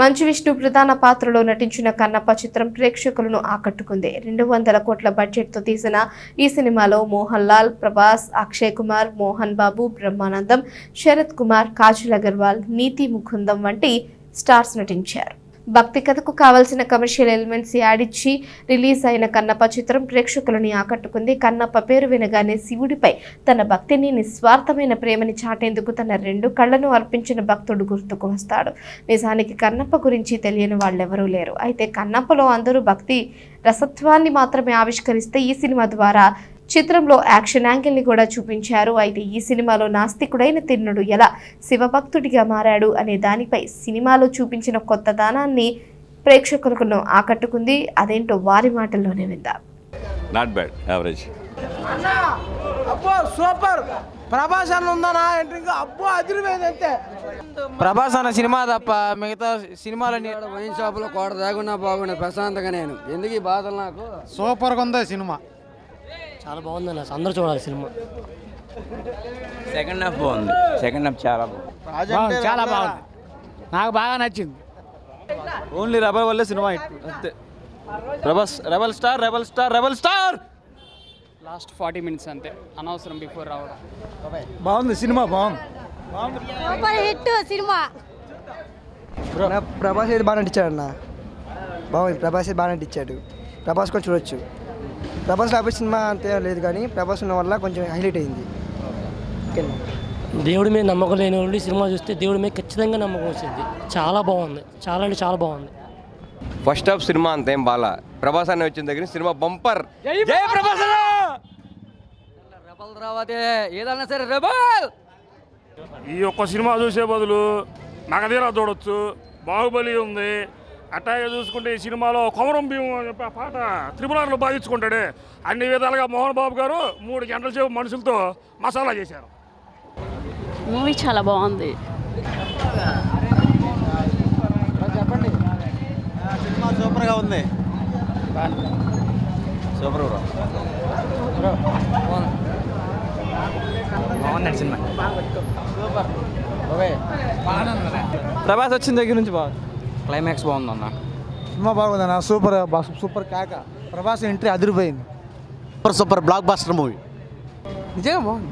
మంచు విష్ణు ప్రధాన పాత్రలో నటించిన కన్నప్ప చిత్రం ప్రేక్షకులను ఆకట్టుకుంది. రెండు వందల కోట్ల బడ్జెట్తో తీసిన ఈ సినిమాలో మోహన్ లాల్ ప్రభాస్ అక్షయ్ కుమార్ మోహన్ బాబు బ్రహ్మానందం శరత్ కుమార్ కాజల్ అగర్వాల్ నీతి ముకుందం వంటి స్టార్స్ నటించారు. భక్తి కథకు కావలసిన కమర్షియల్ ఎలిమెంట్స్ యాడ్ ఇచ్చి రిలీజ్ అయిన కన్నప్ప చిత్రం ప్రేక్షకులని ఆకట్టుకుంది. కన్నప్ప పేరు వినగానే శివుడిపై తన భక్తిని నిస్వార్థమైన ప్రేమని చాటేందుకు తన రెండు కళ్ళను అర్పించిన భక్తుడు గుర్తుకు వస్తాడు. నిజానికి కన్నప్ప గురించి తెలియని వాళ్ళెవరూ లేరు. అయితే కన్నప్పలో అందరూ భక్తి రసత్వాన్ని మాత్రమే ఆవిష్కరిస్తే ఈ సినిమా ద్వారా చిత్రంలో యాక్షన్ యాంగిల్ని కూడా చూపించారు. అయితే ఈ సినిమాలో నాస్తికుడైన తిన్నుడు ఎలా శివభక్తుడిగా మారాడు అనే దానిపై సినిమాలో చూపించిన కొత్త దానాన్ని ప్రేక్షకులను ఆకట్టుకుంది. అదేంటో వారి మాటల్లోనే విందాం. నాట్ బ్యాడ్ యావరేజ్ అన్నా అబ్బో సూపర్. ప్రభాస్ అన్న ఉందన్నా ఎంట్రింగ్ అబ్బో అదిరిపోయింది అంతే. ప్రభాస్ అన్న సినిమా తప్ప మిగతా సినిమాలన్నీ ఇక్కడ వైన్ షాపులో కోట దాగున్నా బాగున్నా ప్రశాంతంగా నేను. ఎందుకు ఈ బాధలు నాకు? సూపర్గా ఉంది సినిమా. చాలా బాగుంది అన్న అందరూ చూడాలి సినిమా. సెకండ్ హాఫ్ బాగుంది. సెకండ్ హాఫ్ చాలా బాగుంది. బాగుంది చాలా బాగుంది. నాకు బాగా నచ్చింది. ఓన్లీ రెబల్ వల్లే సినిమా హిట్. అంతే. Prabhas rebel star rebel star rebel star! Last forty minutes అంతే. అనవసరం బిఫోర్ రావడం. బాగుంది సినిమా బాగుంది. Super hit cinema. ప్రభాస్ అయితే బాగా నటించాడు అన్న. బాగుంది. ప్రభాస్ అయితే బాగా నటించాడు. ప్రభాస్ కూడా చూడొచ్చు. ప్రభాస్ లేకపోతే సినిమా అంతే లేదు కానీ ప్రభాస్ ఉన్న వల్ల కొంచెం హైలైట్ అయింది. ఓకే దేవుడి మీద నమ్మకం లేని వాళ్ళు సినిమా చూస్తే దేవుడి మీద ఖచ్చితంగా నమ్మకం వచ్చింది. చాలా బాగుంది. చాలా అంటే చాలా బాగుంది. ఫస్ట్ హాఫ్ సినిమా అంతేం బాలా. ప్రభాస్ అన్న వచ్చిన దగ్గర సినిమా బంపర్. జై ప్రభాస్! రెబల్ రావతే ఏదన్నా సరే రెబల్ ఈ ఒక్క సినిమా చూసే బదులు నగదీరా చూడొచ్చు. బాహుబలి ఉంది. అట్లాగే చూసుకుంటే ఈ సినిమాలో కొమరం భీము అని చెప్పి ఆ పాట త్రిపురాలు బాధించుకుంటాడే. అన్ని విధాలుగా మోహన్ బాబు గారు మూడు గంటల సేపు మనుషులతో మసాలా చేశారు. మూవీ చాలా బాగుంది. చెప్పండి. సినిమా సూపర్గా ఉంది. Super bro. బాగుందండి సినిమా. ప్రభాస్ వచ్చిన దగ్గర నుంచి బాగుంది. క్లైమాక్స్ బాగుంది అన్న సినిమా బాగుంది అన్న సూపర్ సూపర్ కాక. ప్రభాస్ ఎంట్రీ అదిరిపోయింది. Super super blockbuster movie నిజంగా బాగుంది.